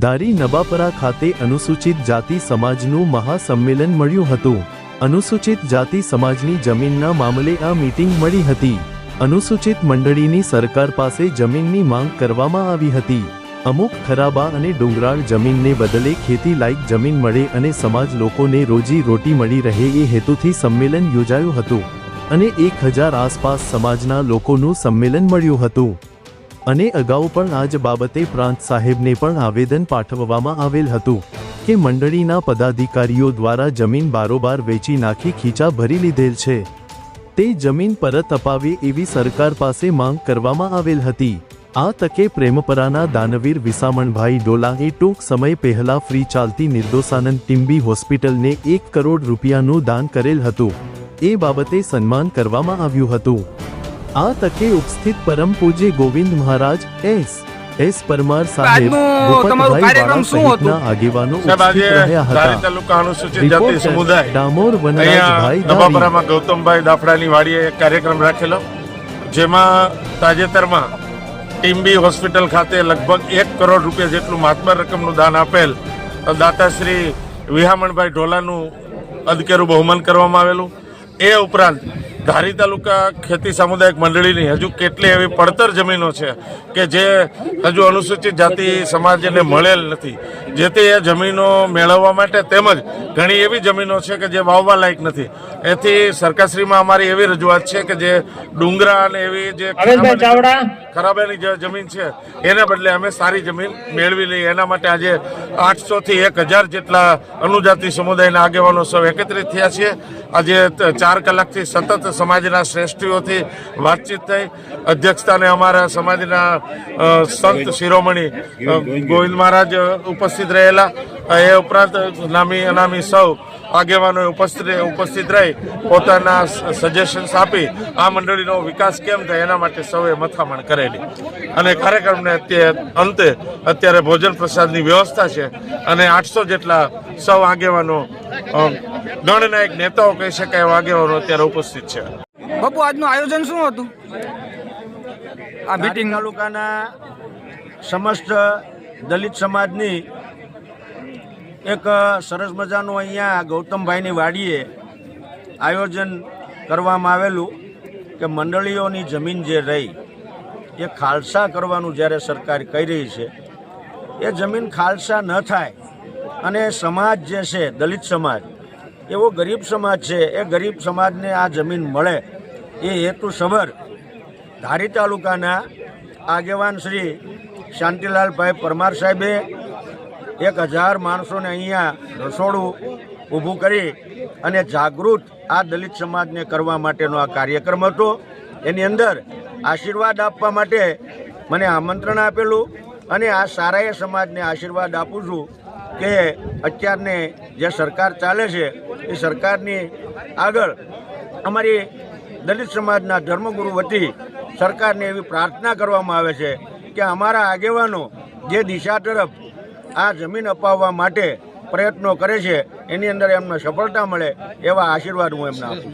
દારી નબાપરા ખાતે અનુસૂચિત જાતિ સમાજનું મહાસંમેલન મળ્યું હતું. અનુસૂચિત જાતિ સમાજની જમીનના મામલે આ મીટિંગ મળી હતી. અનુસૂચિત મંડળીની સરકાર પાસે જમીનની માંગ કરવામાં આવી હતી. અમુક ખરાબા અને ડુંગરાળ જમીનને બદલે ખેતી લાયક જમીન મળે અને સમાજ લોકોને રોજી રોટી મળી રહે એ હેતુથી સંમેલન યોજાયું હતું. અને એક હજાર આસપાસ સમાજના લોકોનું સંમેલન મળ્યું હતું. અને અગાઉ પણ આ જ બાબતે પ્રાંત સાહેબને પણ આવેદન પાઠવવામાં આવેલ હતું કે મંડળીના પદાધિકારીઓ દ્વારા જમીન બારોબાર વેચી નાખી ખીચા ભરી લીધેલ છે. તે જમીન પરત અપાવે એવી સરકાર પાસે માંગ કરવામાં આવેલ હતી. આ તકે પ્રેમપરાના દાનવીર વિસામણભાઈ ડોલાએ ટૂંક સમય પહેલા ફ્રી ચાલતી નિર્દોષાનંદ ટીમ્બી હોસ્પિટલને એક કરોડ રૂપિયાનું દાન કરેલ હતું. એ બાબતે સન્માન કરવામાં આવ્યું હતું. આ તકે ઉપસ્થિત પરમ પૂજ્ય ગોવિંદ મહારાજ એસ. એસ. પરમાર સાહેબ કાર્યક્રમ શું વાળા સહિતના આગેવાનો ઉપસ્થિત રહ્યા ધારી હતા તાલુકા અનુસૂચિત જાતિ સમુદાય ડામોર વનરાજભાઈ નવાપરામાં ગૌતમભાઈ દાફડાની વાડીએ એક કાર્યક્રમ રાખેલો. જેમાં તાજેતરમાં ટીમ્બી હોસ્પિટલ ખાતે લગભગ એક કરોડ રૂપિયા જેટલું મહાત્મા રકમનું દાન આપેલ દાતાશ્રી વિહામણભાઈ ઢોલાનું અદકેરું બહુમાન કરવામાં આવેલું. એ ઉપરાંત ધારી તાલુકા ખેતી સામુદાયિક મંડળીની હજુ કેટલી એવી પડતર જમીનો છે કે જે હજુ અનુસૂચિત જાતિ સમાજને મળેલ નથી. જેથી એ જમીનો મેળવવા માટે તેમજ ઘણી એવી જમીનો છે કે જે વાવવા લાયક નથી. એથી સરકારશ્રીમાં અમારી એવી રજૂઆત છે કે જે ડુંગરા અને એવી જે ખરાબાની જે જમીન છે, એને બદલે અમે સારી જમીન મેળવી લઈએ. એના માટે આજે આઠસો થી એક હજાર જેટલા અનુજાતિ સમુદાયના આગેવાનો સૌ એકત્રિત થયા છીએ. આજે ચાર કલાકથી સતત સમાજના શ્રેષ્ઠીઓથી વાતચીત થઈ. અધ્યક્ષતાને અમારા સમાજના સંત શિરોમણી ગોવિંદ મહારાજ ઉપસ્થિત રહેલા. એ ઉપરાંત નામી અનામી સૌ આગેવાનો ઉપસ્થિત ઉપસ્થિત રહી પોતાના સજેશન્સ આપી આ મંડળીનો વિકાસ કેમ થાય એના માટે સૌએ મથામણ કરેલી. અને કાર્યક્રમને અંતે અત્યારે ભોજન પ્રસાદની વ્યવસ્થા છે અને આઠસો જેટલા સૌ આગેવાનો ગણનાયક નેતાઓ કહી શકાય એવા આગેવાનો અત્યારે ઉપસ્થિત છે. બાપુ આજનું આયોજન શું હતું? આ મીટિંગ તાલુકાના સમસ્ત દલિત સમાજની એક સરસ મજાનું અહીંયા ગૌતમભાઈની વાડીએ આયોજન કરવામાં આવેલું કે મંડળીઓની જમીન જે રહી, એ ખાલસા કરવાનું જ્યારે સરકાર કહી રહી છે, એ જમીન ખાલસા ન થાય અને સમાજ જે છે, દલિત સમાજ, એવો ગરીબ સમાજ છે, એ ગરીબ સમાજને આ જમીન મળે, એ હેતુસભર ધારી તાલુકાના આગેવાન શ્રી શાંતિલાલભાઈ પરમાર સાહેબે એક હજાર માણસોને અહીંયા રસોડું ઊભું કરી અને જાગૃત આ દલિત સમાજને કરવા માટેનો આ કાર્યક્રમ હતો. એની અંદર આશીર્વાદ આપવા માટે મને આમંત્રણ આપેલું અને આ સારાએ સમાજને આશીર્વાદ આપું છું કે અત્યારને જે સરકાર ચાલે છે, એ સરકારની આગળ અમારી દલિત સમાજના ધર્મગુરુ વતી સરકારને એવી પ્રાર્થના કરવામાં આવે છે કે અમારા આગેવાનો જે દિશા તરફ આ જમીન અપાવવા માટે પ્રયત્નો કરે છે, એની અંદર એમને સફળતા મળે એવા આશીર્વાદ હું એમને આપું